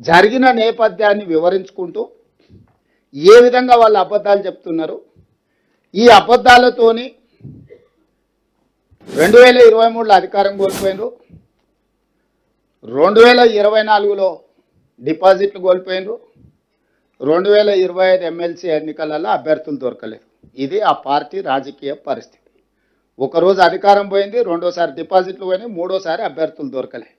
జరిగిన నేపథ్యాన్ని వివరించుకుంటూ ఏ విధంగా వాళ్ళు అబద్ధాలు చెప్తున్నారు ఈ అబద్ధాలతోని రెండు వేల ఇరవై మూడులో అధికారం కోల్పోయినారు రెండు వేల ఇరవై నాలుగులో డిపాజిట్లు కోల్పోయినారు రెండు వేల ఇరవై ఐదు ఎమ్మెల్సీ ఎన్నికలలో అభ్యర్థులు దొరకలేదు. ఇది ఆ పార్టీ రాజకీయ పరిస్థితి. ఒకరోజు అధికారం పోయింది రెండోసారి డిపాజిట్లు పోయినాయి మూడోసారి అభ్యర్థులు దొరకలే.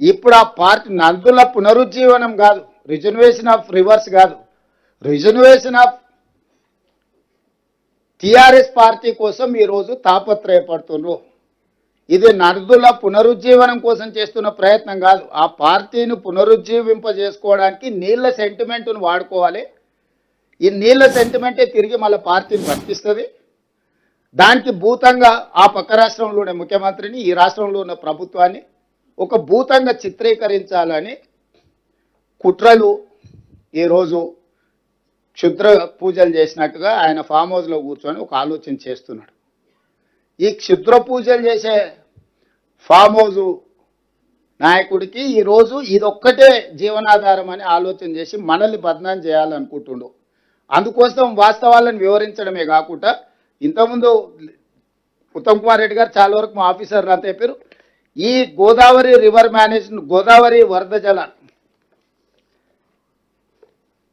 ఇప్పుడు ఆ పార్టీ నందుల పునరుజ్జీవనం కాదు. రిజర్వేషన్ ఆఫ్ రివర్స్ కాదు. రిజర్వేషన్ ఆఫ్ టిఆర్ఎస్ పార్టీ కోసం ఈరోజు తాపత్రయపడుతున్నారు ఇది నర్దుల పునరుజ్జీవనం కోసం చేస్తున్న ప్రయత్నం కాదు. ఆ పార్టీని పునరుజ్జీవింపజేసుకోవడానికి నీళ్ళ సెంటిమెంట్ను వాడుకోవాలి. ఈ నీళ్ళ సెంటిమెంటే తిరిగి మళ్ళీ పార్టీని వర్తిస్తుంది దానికి భూతంగా ఆ పక్క రాష్ట్రంలోనే ముఖ్యమంత్రిని ఈ రాష్ట్రంలో ఉన్న ప్రభుత్వాన్ని ఒక భూతంగా చిత్రీకరించాలని కుట్రలు ఈరోజు క్షుద్ర పూజలు చేసినట్టుగా ఆయన ఫామ్ హౌస్లో కూర్చొని ఒక ఆలోచన చేస్తున్నాడు. ఈ క్షుద్ర పూజలు చేసే ఫామ్ హౌస్ నాయకుడికి ఈరోజు ఇదొక్కటే జీవనాధారం అని ఆలోచన చేసి మనల్ని బదనాం చేయాలనుకుంటుండు. అందుకోసం వాస్తవాలను వివరించడమే కాకుండా ఇంతకుముందు ఉత్తమ్ కుమార్ రెడ్డి గారు చాలా వరకు మా ఆఫీసర్లు అంతా చెప్పారు. ఈ గోదావరి రివర్ మేనేజ్మెంట్ గోదావరి వరద జల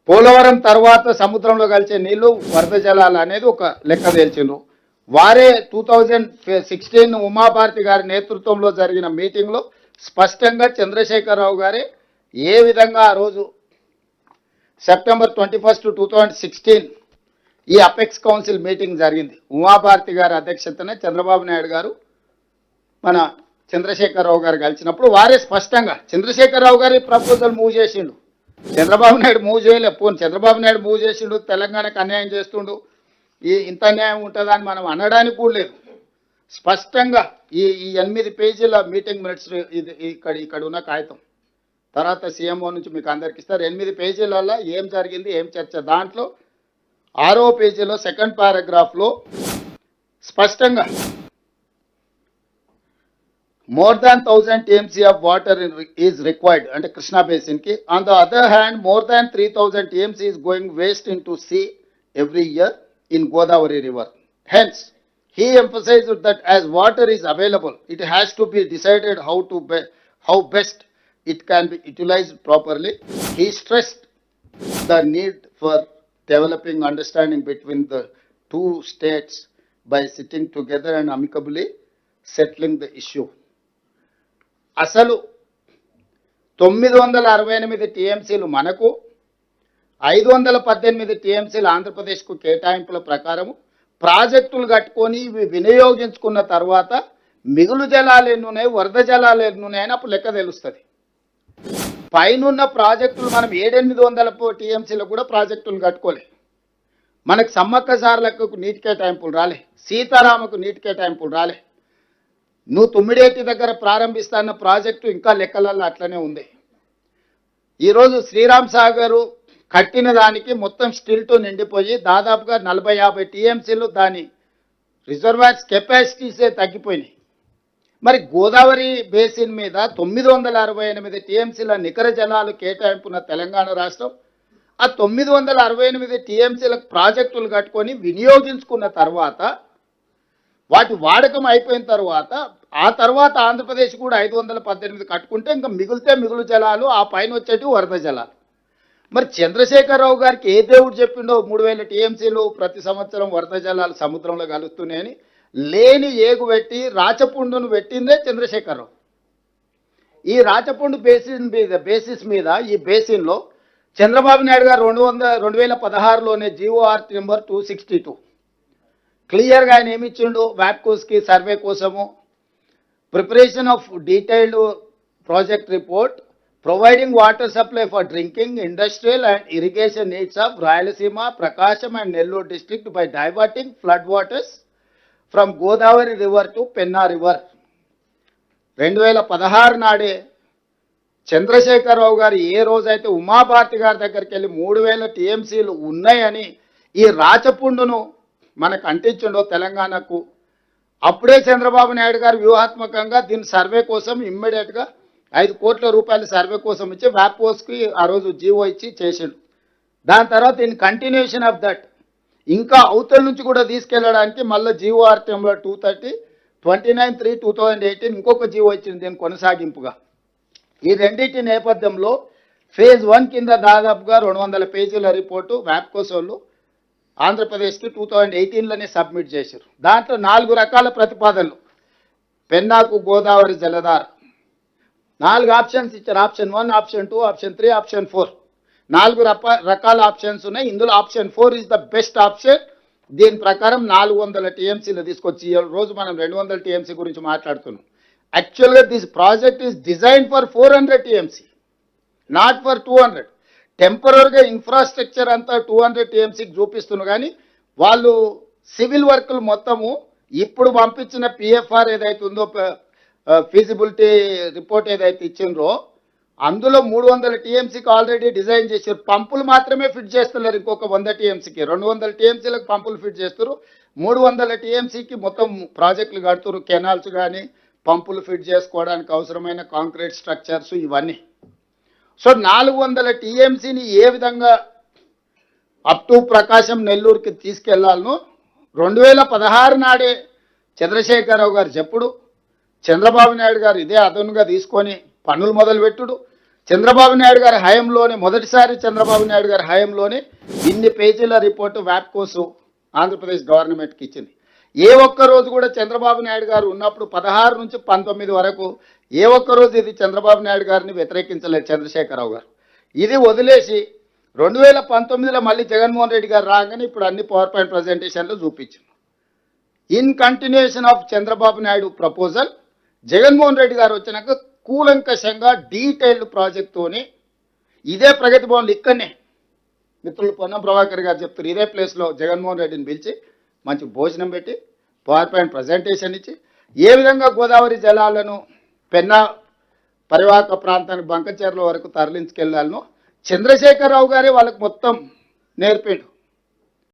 పోలవరం తర్వాత సముద్రంలో కలిసే నీళ్ళు వరద జలాలు అనేది ఒక లెక్క తేల్చిండ్రు. వారే టూ థౌజండ్ సిక్స్టీన్ ఉమాభారతి గారి నేతృత్వంలో జరిగిన మీటింగ్లో స్పష్టంగా చంద్రశేఖరరావు గారే ఏ విధంగా ఆ రోజు September twenty first two thousand sixteen ఈ అపెక్స్ కౌన్సిల్ మీటింగ్ జరిగింది. ఉమాభారతి గారి అధ్యక్షతనే చంద్రబాబు నాయుడు గారు మన చంద్రశేఖరరావు గారు కలిసినప్పుడు వారే స్పష్టంగా చంద్రశేఖరరావు గారి ప్రపోజల్ మూవ్ చేసిండు. చంద్రబాబు నాయుడు మూవ్ చేయలే పోను చంద్రబాబు నాయుడు మూవ్ చేసిండు తెలంగాణకు అన్యాయం చేస్తుండు. ఈ ఇంత అన్యాయం ఉంటుందని మనం అనడానికి కూడా లేదు. స్పష్టంగా ఈ ఈ ఎనిమిది పేజీల మీటింగ్ మినిట్స్ ఇది ఇక్కడ ఇక్కడ ఉన్న కాగితం. తర్వాత సీఎంఓ నుంచి మీకు అందరికి ఇస్తారు. ఎనిమిది పేజీలలో ఏం జరిగింది ఏం చర్చ? దాంట్లో ఆరో పేజీలో సెకండ్ పారాగ్రాఫ్లో స్పష్టంగా more than 1000 TMC of water in, is required under Krishna basin. Ki. On the other hand, more than 3000 TMC is going waste into sea every year in Godavari river. Hence, he emphasized that as water is available, it has to be decided how to be, how best it can be utilized properly. He stressed the need for developing understanding between the two states by sitting together and amicably settling the issue. అసలు తొమ్మిది వందల అరవై ఎనిమిది టీఎంసీలు మనకు ఐదు వందల పద్దెనిమిది టీఎంసీలు ఆంధ్రప్రదేశ్కు కేటాయింపుల ప్రకారము ప్రాజెక్టులు కట్టుకొని ఇవి వినియోగించుకున్న తర్వాత మిగులు జలాలు ఎన్నున్నాయి వరద జలాలు ఎన్నున్నాయని అప్పుడు లెక్క తెలుస్తుంది. పైనున్న ప్రాజెక్టులు మనం ఏడెనిమిది వందల టీఎంసీలకు కూడా ప్రాజెక్టులు కట్టుకోలే. మనకు సమ్మక్క సార్లకు నీటి కేటాయింపులు రాలే సీతారామకు నీటి కేటాయింపులు రాలే. నువ్వు తొమ్మిడేటి దగ్గర ప్రారంభిస్తాన్న ప్రాజెక్టు ఇంకా లెక్కలలో అట్లనే ఉంది. ఈరోజు శ్రీరామ్ సాగరు కట్టిన దానికి మొత్తం స్టిల్తో నిండిపోయి దాదాపుగా నలభై యాభై టీఎంసీలు దాని రిజర్వాయర్స్ కెపాసిటీసే తగ్గిపోయినాయి. మరి గోదావరి బేసిన్ మీద తొమ్మిది వందల అరవై ఎనిమిది టీఎంసీల నికర జలాలు కేటాయింపున్న తెలంగాణ రాష్ట్రం ఆ తొమ్మిది వందల అరవై ఎనిమిది టీఎంసీల ప్రాజెక్టులు కట్టుకొని వినియోగించుకున్న తర్వాత వాటి వాడకం అయిపోయిన తర్వాత ఆ తర్వాత ఆంధ్రప్రదేశ్ కూడా ఐదు వందల పద్దెనిమిది కట్టుకుంటే ఇంకా మిగిలితే మిగులు జలాలు ఆ పైన వచ్చేటివి వరద జలాలు. మరి చంద్రశేఖరరావు గారికి ఏ దేవుడు చెప్పిండో మూడు వేల టీఎంసీలు ప్రతి సంవత్సరం వరద జలాలు సముద్రంలో కలుస్తున్నాయని లేని ఏగు పెట్టి రాచపుండును పెట్టిందే చంద్రశేఖరరావు. ఈ రాచపుండు బేసిన్ మీద బేసిస్ మీద ఈ బేసిన్లో చంద్రబాబు నాయుడు గారు రెండు వందల రెండు వేల పదహారులోనే GOR number two sixty two. క్లియర్గా ఆయన ఏమి ఇచ్చిండు వ్యాప్కోస్కి సర్వే కోసము. Preparation of detailed project report providing water supply for drinking industrial and irrigation needs of Rayalaseema Prakasam and Nellore district by diverting flood waters from Godavari river to Penna river రెండు వేల పదహారు నాడే చంద్రశేఖరరావు గారు ఏ రోజైతే ఉమాభారతి గారి దగ్గరికి వెళ్ళి మూడు వేల టీఎంసీలు ఉన్నాయని ఈ రాచపుండును మనకు అంటించిండో తెలంగాణకు. అప్పుడే చంద్రబాబు నాయుడు గారు వ్యూహాత్మకంగా దీని సర్వే కోసం ఇమ్మీడియట్గా ఐదు కోట్ల రూపాయల సర్వే కోసం ఇచ్చి వ్యాప్కోస్కి ఆ రోజు జీవో ఇచ్చి చేసిండు. దాని తర్వాత ఇన్ కంటిన్యూషన్ ఆఫ్ దట్ ఇంకా అవతల నుంచి కూడా తీసుకెళ్ళడానికి మళ్ళీ జీవోఆర్టీఎంలో two thirty twenty nine three two thousand eighteen ఇంకొక జీవో ఇచ్చింది దీని కొనసాగింపుగా. ఈ రెండింటి నేపథ్యంలో ఫేజ్ వన్ కింద దాదాపుగా రెండు వందల పేజీల రిపోర్టు వ్యాప్కోస్ వాళ్ళు ఆంధ్రప్రదేశ్కి టూ థౌజండ్ ఎయిటీన్లోనే సబ్మిట్ చేశారు. దాంట్లో నాలుగు రకాల ప్రతిపాదనలు. పెన్నాకు గోదావరి జలధార. నాలుగు ఆప్షన్స్ ఇచ్చారు. Option one option two option three option four. నాలుగు రకాల ఆప్షన్స్ ఉన్నాయి. ఇందులో option four is the best option. దీని ప్రకారం నాలుగు వందల టీఎంసీలు తీసుకొచ్చి రోజు మనం రెండు వందల టీఎంసీ గురించి మాట్లాడుతున్నాం. యాక్చువల్గా this project is design for four hundred TMC not for two hundred. టెంపరీగా ఇన్ఫ్రాస్ట్రక్చర్ అంతా టూ హండ్రెడ్ టీఎంసీకి చూపిస్తున్నారు. కానీ వాళ్ళు సివిల్ వర్కులు మొత్తము ఇప్పుడు పంపించిన పిఎఫ్ఆర్ ఏదైతే ఉందో ఫీజిబిలిటీ రిపోర్ట్ ఏదైతే ఇచ్చిండ్రో అందులో మూడు వందల టీఎంసీకి ఆల్రెడీ డిజైన్ చేశారు. పంపులు మాత్రమే ఫిట్ చేస్తున్నారు ఇంకొక వంద టీఎంసీకి. రెండు వందల టీఎంసీలకు పంపులు ఫిట్ చేస్తారు మూడు వందల టీఎంసీకి మొత్తం ప్రాజెక్టులు కడుతున్నారు. కెనాల్స్ కానీ పంపులు ఫిట్ చేసుకోవడానికి అవసరమైన కాంక్రీట్ స్ట్రక్చర్స్ ఇవన్నీ. సో నాలుగు వందల టీఎంసీని ఏ విధంగా అప్ టు ప్రకాశం నెల్లూరుకి తీసుకెళ్ళాలను రెండు వేల పదహారు నాడే చంద్రశేఖరరావు గారు చెప్పుడు చంద్రబాబు నాయుడు గారు ఇదే అదనుగా తీసుకొని పనులు మొదలుపెట్టుడు. చంద్రబాబు నాయుడు గారి హయాంలోనే మొదటిసారి చంద్రబాబు నాయుడు గారి హయాంలోనే ఇన్ని పేజీల రిపోర్టు వ్యాప్కోసు ఆంధ్రప్రదేశ్ గవర్నమెంట్కి ఇచ్చింది. ఏ ఒక్క రోజు కూడా చంద్రబాబు నాయుడు గారు ఉన్నప్పుడు పదహారు నుంచి పంతొమ్మిది వరకు ఏ ఒక్క రోజు ఇది చంద్రబాబు నాయుడు గారిని వ్యతిరేకించలేదు చంద్రశేఖరరావు గారు. ఇది వదిలేసి రెండు వేల పంతొమ్మిదిలో మళ్ళీ జగన్మోహన్ రెడ్డి గారు రాగానే ఇప్పుడు అన్ని పవర్ పాయింట్ ప్రజెంటేషన్లు చూపించింది in continuation of Chandrababu Naidu proposal Jaganmohan Reddy garu వచ్చినాక కూలంకషంగా డీటెయిల్డ్ ప్రాజెక్ట్తోని ఇదే ప్రగతి భవన్లు ఇక్కడనే. మిత్రులు పొన్నం ప్రభాకర్ గారు చెప్తారు ఇదే ప్లేస్లో జగన్మోహన్ రెడ్డిని పిలిచి మంచి భోజనం పెట్టి పవర్ పాయింట్ ప్రజెంటేషన్ ఇచ్చి ఏ విధంగా గోదావరి జలాలను పెన్నా పరివాహక ప్రాంతానికి బంకచెర్ల వరకు తరలించుకెళ్ళాలను చంద్రశేఖరరావు గారే వాళ్ళకి మొత్తం నేర్పిండు.